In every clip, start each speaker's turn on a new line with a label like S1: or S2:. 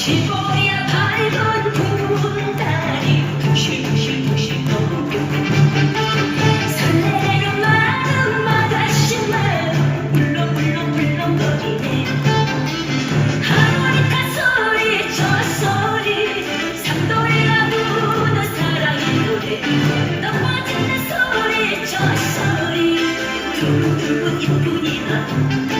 S1: 시보야 밝은 구운 달이 부실부실 물렁 물렁 거리네. 하모니카 소리 저 소리 산노래가 부는 사랑의 노래. 넘어지는 소리 저 소리 두근두근 기분이 나.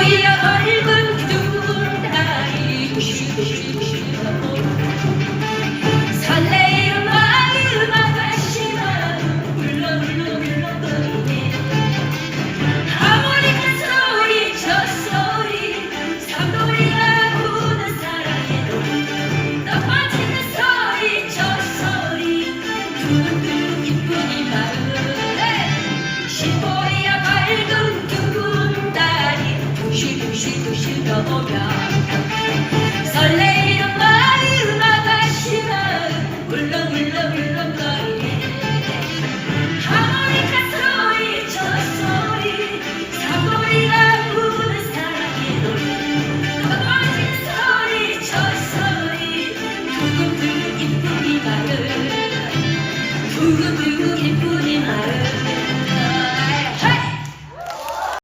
S1: 들여다보면 설레